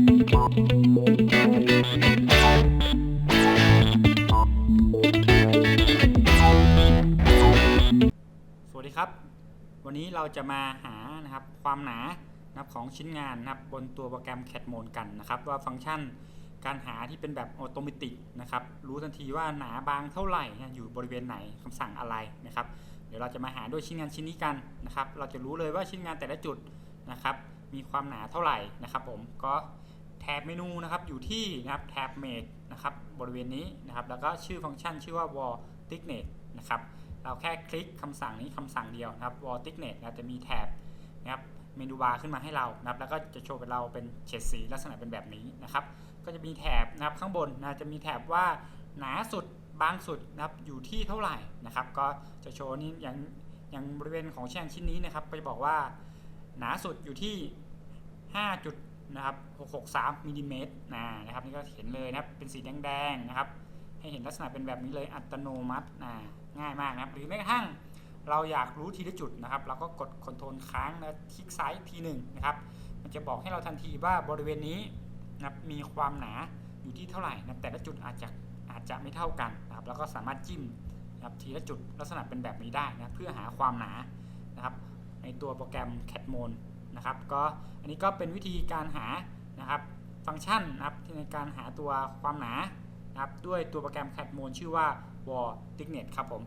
สวัสดีครับ วันนี้เราจะมาหานะครับความหนานับของชิ้นงานนะครับบนตัวโปรแกรม CAD m o d กันนะครับ ว่าฟังก์ชันการหาที่เป็นแบบออโตเมติกนะครับ รู้ทันทีว่าหนาบางเท่าไหร่นะอยู่บริเวณไหนคำสั่งอะไรนะครับ เดี๋ยวเราจะมาหาด้วยชิ้นงานชิ้นนี้กันนะครับ เราจะรู้เลยว่าชิ้นงานแต่ละจุดนะครับมีความหนาเท่าไหร่นะครับผมก็ แท็บเมนูนะครับอยู่ที่นะครับแท็บ Made นะครับบริเวณนี้นะครับแล้วก็ชื่อฟังก์ชันชื่อว่า wall thickness นะครับเราแค่คลิกคำสั่งนี้คำสั่งเดียวนะครับ wall thickness นะจะมีแท็บนะครับเมนูบาร์ขึ้นมาให้เรานะครับแล้วก็จะโชว์เป็นเราเป็นเฉดสีลักษณะเป็นแบบนี้นะครับก็จะมีแถบนะครับข้างบนนะจะมีแถบว่าหนาสุดบางสุดนะครับอยู่ที่เท่าไหร่นะครับ ก็จะโชว์นี่อย่างอย่างบริเวณของแช่งชิ้นนี้นะครับ ก็จะบอกว่าหนาสุดอยู่ที่5จุด นะครับ 663มิลลิเมตรนะครับนี่ก็เห็นเลยนะครับเป็นสีแดงๆนะครับ ให้เห็นลักษณะเป็นแบบนี้เลยอัตโนมัตินะง่ายมากนะครับหรือแม้กระทั่งเราอยากรู้ทีละจุดนะครับเราก็กดคอนโทรลค้างนะคลิกซ้ายทีหนึ่งนะครับ มันจะบอกให้เราทันทีว่าบริเวณนี้นะครับมีความหนาอยู่ที่เท่าไหร่นะแต่ละจุดอาจจะอาจจะไม่เท่ากันนะครับ แล้วก็สามารถจิ้มนะครับทีละจุดลักษณะเป็นแบบนี้ได้นะเพื่อหาความหนานะครับ ในตัวโปรแกรม CAD m o n นะครับก็อันนี้ก็เป็นวิธีการหานะครับฟังก์ชันนะครับในการหาตัวความหนานะครับด้วยตัวโปรแกรม CAD m o n ชื่อว่า w a r t i c k n e t ครับผม